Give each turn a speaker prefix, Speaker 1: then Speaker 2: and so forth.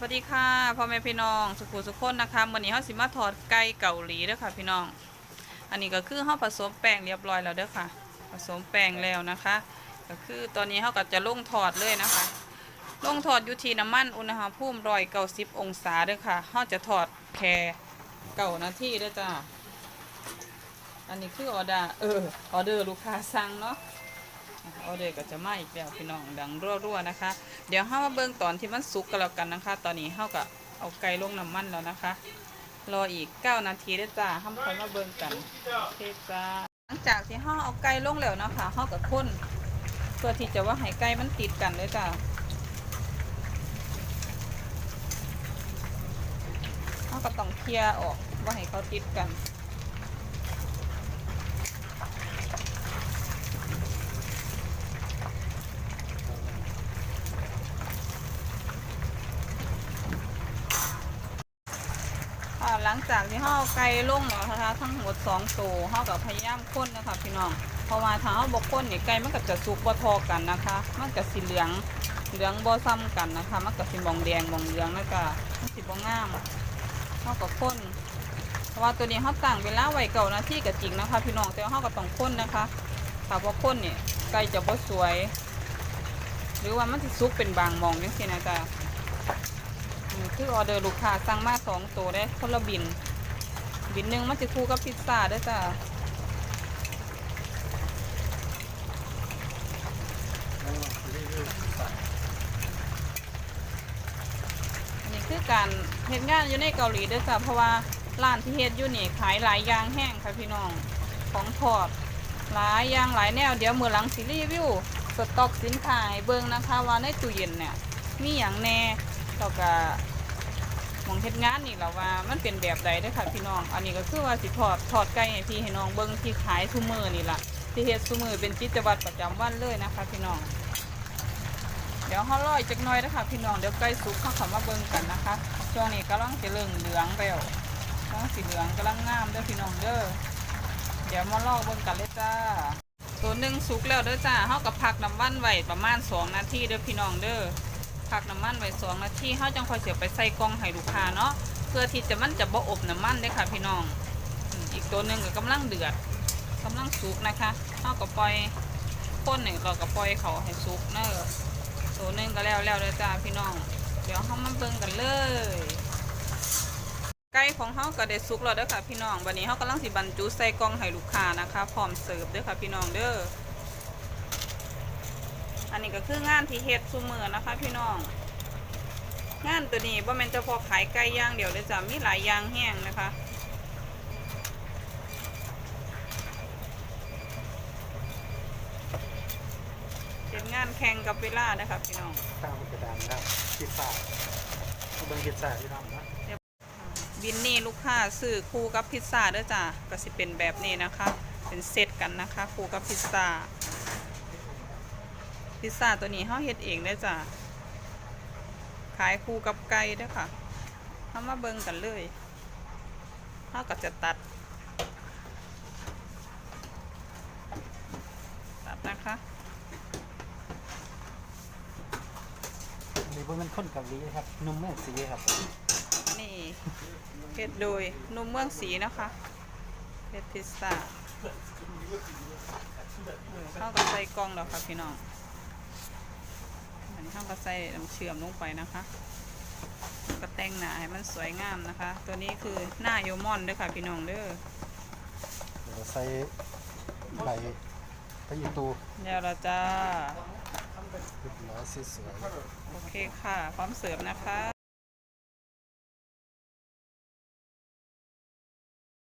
Speaker 1: สวัสดีค่ะพ่อแม่พี่น้องสุขุสุขคนนะคะวันนี้เฮาสิมาถอดไก่เกาหลีเด้อค่ะพี่น้อง อันนี้ก็คือเฮาผสมแป้งเรียบร้อยแล้วเด้อค่ะ ผสมแป้งแล้วนะคะ ก็คือตอนนี้เฮาก็จะลงถอดเลยนะคะ ลงถอดอยู่ที่น้ำมันอุณหภูมิร้อยเก้าสิบองศาเด้อค่ะเฮาจะถอดแค่เก้านาทีเด้อจ้าอันนี้คือออเดอร์เออออเดอร์ลูกค้าสั่งเนาะ ออเดอร์ก็จะมาอีกแล้วพี่น้องดังรั่วๆนะคะ เดี๋ยวเฮามาเบิ่งตอนที่มันสุกกันแล้วกันนะคะ ตอนนี้เฮาก็เอาไก่ลงน้ำมันแล้วนะคะ รออีก 9 นาทีเด้จ้าห้ามคอยมาเบิ่งกันเคจ้าหลังจากที่เฮาเอาไก่ลงแล้วนะคะเฮาก็คนเพื่อที่จะว่าให้ไก่มันติดกันเลยจ้าเฮาก็ต้องเคลียร์ออกว่าให้เขาติดกัน หลังจากที่เฮาเอไก่ลงแล้วนะคะทั้งหมด2ตัวเฮาก็พยายามค้นนะคะพี่น้องเพราะว่าถ้าเฮาบ่ค้นนี่ไก่มันก็จะสุกบ่เทอกันนะคะ มันก็สิเหลืองเหลืองบ่ซ้ำกันนะคะ มันก็สิบ่งแดงบ่งเหลืองแล้วก็มันสิบ่งงามเฮาก็ค้นเพราะว่าตัวนี้เฮาตั้งเวลาไว้เก่านาทีก็จริงนะคะ พี่น้องแต่ว่าเฮาก็ต้องค้นนะคะถ้าบ่ค้นนี่ไก่จะบ่สวย หรือว่ามันสิสุกเป็นบางมองจังซี่นะจ๊ะ คือออเดอร์ลูกค้าสั่งมาสองตัวได้คนละบิน บินหนึ่งมันจะคู่กับพิซซ่าเด้วยจ้ะอันนี้คือการเฮ็ดงานอยู่ในเกาหลีด้วยจ้ะเพราะว่าร้านที่เฮ็ดอยู่นี่ขายหลายอย่างแห้งค่ะพี่น้องของทอดหลายอย่างหลายแนวเดี๋ยวมือหลังสิรีวิวสต็อกสินค้าให้เบิ่งนะคะว่าในตู้เย็นเนี่ยมีอย่างแน่ แล้วก็มองเฮ็ดงานนี่แหละว่ามันเป็นแบบใดเด้อค่ะพี่น้อง อันนี้ก็คือว่าสิทอดทอดไก่ให้พี่ให้น้องเบิ่งที่ขายทุมือนี่ล่ะที่เฮ็ดทุมือเป็นกิจวัตรประจำวันเลยนะคะ พี่น้อง เดี๋ยวเฮารออีกจักหน่อยนะคะพี่น้องเดี๋ยวไก่สุกเขาเข้ามาเบิ่งกันนะคะ ช่วงนี้กำลังจะเริ่มเหลืองแล้วกำลังสีเหลืองกำลังงามเด้อพี่น้องเด้อเดี๋ยวมาลอกเบิ่งกันเลยจ้า ตัวหนึ่งสุกแล้วเด้อจ้าเฮากับพักน้ำมันไว้ประมาณสองนาทีเด้อพี่น้องเด้อ พักน้ำมันไว้สองนาทีเขาจังค่อยเสียไปใส่กล่องให้ลูกค้าเนาะเพื่อที่จะมันจะบ่อบน้ำมันได้ค่ะพี่น้อง อีกตัวหนึ่งก็กำลังเดือดกำลังสุกนะคะเขาก็ปล่อยข้นหนึ่งเราก็ปล่อยเขาให้สุกเนอะตัวหนึ่งก็แล้วแล้วเลยจ้าพี่น้อง เดี๋ยวเขามาเบิ่งกันเลยไก่ของเขาก็ได้สุกแล้วเด้อค่ะพี่น้องวันนี้เขากำลังสิบรรจุใส่กล่องให้ลูกค้านะคะ พร้อมเสิร์ฟเด้อค่ะพี่น้องเด้อ อันนี้ก็คืองานที่เฮ็ดซุมือนะคะ พี่น้อง งานตัวนี้บ่แม่นเฉพาะขายไก่ย่างเดียวเลยจ้ะมีหลายอย่างแห้งนะคะเป็นงานแข่งกับเวลานะคะพี่น้อง
Speaker 2: ตามกระดานแล้วพิซซ่าเอาเบิ่งพิซซ่าที่ทำนะ
Speaker 1: บินนี่ลูกค้าซื้อคู่กับพิซซ่าเด้อจ้ะก็สิเป็นแบบนี้นะคะ เป็นเซตกันนะคะ คู่กับพิซซ่า พิซซ่าตัวนี้เฮาเฮ็ดเองเด้อจ้ะขายคู่กับไก่เด้อค่ะเฮามาเบิ่งกันเลยเฮาก็จะตัด ตัดนะคะ
Speaker 2: อันนี้เบิ่งมันข้นเกาหลีครับนุ่มแม่สีครับ
Speaker 1: นี่เฮ็ดโดยหนุ่มเมืองศรีนะคะเฮ็ดพิซซ่าเออเข้ากับใส่กล่องแล้วค่ะพี่น้อง อันนี้เข้ากับใส่น้ำเชื่อมลงไปนะคะก็แต่งหน้าให้มันสวยงามนะคะ ตัวนี้คือหน้าโยมอนเด้อค่ะพี่น้องเด้อ
Speaker 2: เดี๋ยวใส่ใบพะยีตู
Speaker 1: เดี๋ยวเราจะ
Speaker 2: เรียบร้อยสวยๆ
Speaker 1: โอเคค่ะ พร้อมเสิร์ฟนะคะ